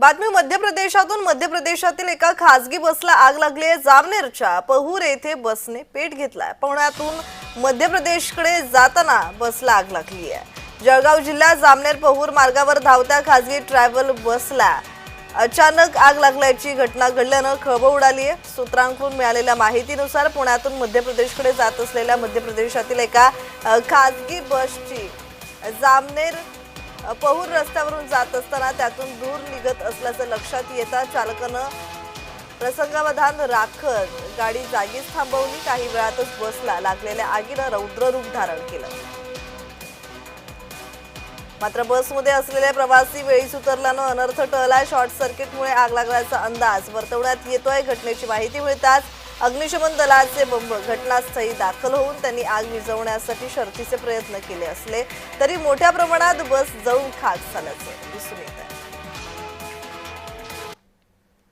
बातमी मध्य प्रदेशातून मध्य प्रदेशातील एका खासगी बसला आग लागली आहे. जामनेरच्या पहूर येथे बसने पेट घेतलाय. पुण्यातून मध्य प्रदेशकडे जाताना बसला आग लागली आहे. जळगाव जिल्ह्यात जामनेर पहूर मार्गावर धावत्या खासगी ट्रॅव्हल बसला अचानक आग लागल्याची घटना घडल्यानं खळबळ उडाली आहे. सूत्रांकडून मिळालेल्या माहितीनुसार पुण्यातून मध्य प्रदेशकडे जात असलेल्या मध्य प्रदेशातील एका खासगी बसची जामनेर पहूर रस्त्यावरून जात असताना त्यातून धूर निघत असल्याचं लक्षात येता चालकानं प्रसंगावधान राखत गाडी जागीच थांबवली. काही वेळातच बसला लागलेल्या आगीनं रौद्ररूप धारण केलं. मात्र बसमध्ये असलेले प्रवासी वेळीच उतरल्यानं अनर्थ टळला शॉर्ट सर्किटमुळे आग लागल्याचा अंदाज वर्तवण्यात येतोय. घटनेची माहिती मिळताच अग्निशमन दलाचे बंब घटनास्थळी दाखल होऊन त्यांनी आग विझवण्यासाठी शर्थीचे प्रयत्न केले असले तरी मोठ्या प्रमाणात बस जळून खाक झाल्याचं दिसून येत आहे.